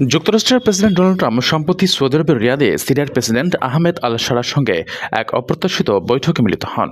যুক্তরাষ্ট্রের president Donald Trump সম্প্রতি Saudi আরবের রিয়াদে সিরিয়ার প্রেসিডেন্ট আহমেদ আল সারার সঙ্গে এক অপ্রত্যাশিত বৈঠকে মিলিত হন।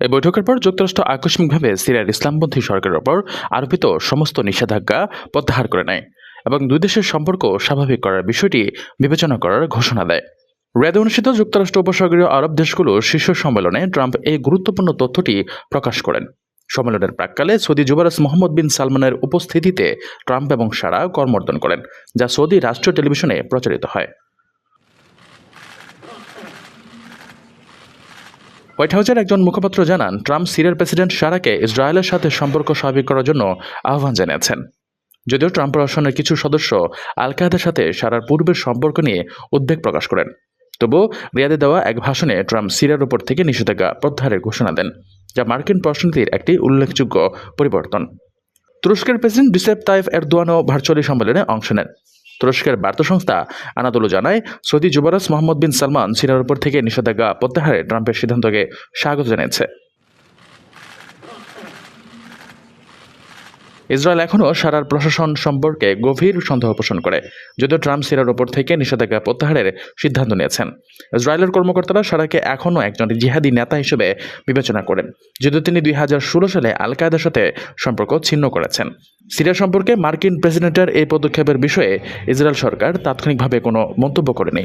এই বৈঠকের পর যুক্তরাষ্ট্র আকস্মিকভাবে সিরিয়ার ইসলামপন্থী সরকারের ওপর আরোপিত সমস্ত নিষেধাজ্ঞা প্রত্যাহার করে নেয় এবং দুই দেশের সম্পর্ক স্বাভাবিক করার বিষয়টি বিবেচনা করার ঘোষণা দেয়। রিয়াদে অনুষ্ঠিত যুক্তরাষ্ট্র উপসাগরীয় আরব দেশগুলোর শীর্ষ সম্মেলনে ট্রাম্প এই গুরুত্বপূর্ণ তথ্যটি প্রকাশ করেন। সম্মেলনের প্রাককালে সৌদি যুবরাজ মোহাম্মদ বিন সালমানের উপস্থিতিতে ট্রাম্প এবং সারা কর্মর্দন করেন, যা সৌদি রাষ্ট্রীয় টেলিভিশনে প্রচারিত হয়। হোয়াইট হাউসের একজন মুখপাত্র জানান, ট্রাম্প সিরিয়ার প্রেসিডেন্ট সারাকে ইসরায়েলের সাথে সম্পর্ক স্বাভাবিক করার জন্য আহ্বান জানিয়েছেন। যদিও ট্রাম্প প্রশাসনের কিছু সদস্য আল কায়েদার সাথে সারার পূর্বের সম্পর্ক নিয়ে উদ্বেগ প্রকাশ করেন, তবুও রিয়াদে দেওয়া এক ভাষণে ট্রাম্প সিরিয়ার উপর থেকে নিষেধাজ্ঞা প্রত্যাহারের ঘোষণা দেন। যা মার্কিন প্রশ্নটির একটি উল্লেখযোগ্য পরিবর্তন। তুরস্কের প্রেসিডেন্ট রিসেপ তাইফ এরদোয়ানও ভার্চুয়ালি সম্মেলনে অংশ নেন। তুরস্কের বার্তা সংস্থা আনাদোলো জানায়, সৌদি যুবরাজ মোহাম্মদ বিন সালমান সিনার উপর থেকে নিষেধাজ্ঞা প্রত্যাহারে ট্রাম্পের সিদ্ধান্তকে স্বাগত জানিয়েছে। ইসরায়েল এখনও সারার প্রশাসন সম্পর্কে গভীর সন্দেহ পোষণ করে, যদিও ট্রাম্প সিরিয়ার ওপর থেকে নিষেধাজ্ঞা প্রত্যাহারের সিদ্ধান্ত নিয়েছেন। ইসরায়েলের কর্মকর্তারা সারাকে এখনও একজন জিহাদি নেতা হিসেবে বিবেচনা করেন, যদিও তিনি দুই হাজার ষোলো সালে আল কায়দার সাথে সম্পর্ক ছিন্ন করেছেন। সিরিয়া সম্পর্কে মার্কিন প্রেসিডেন্টের এই পদক্ষেপের বিষয়ে ইসরায়েল সরকার তাৎক্ষণিকভাবে কোনো মন্তব্য করেনি।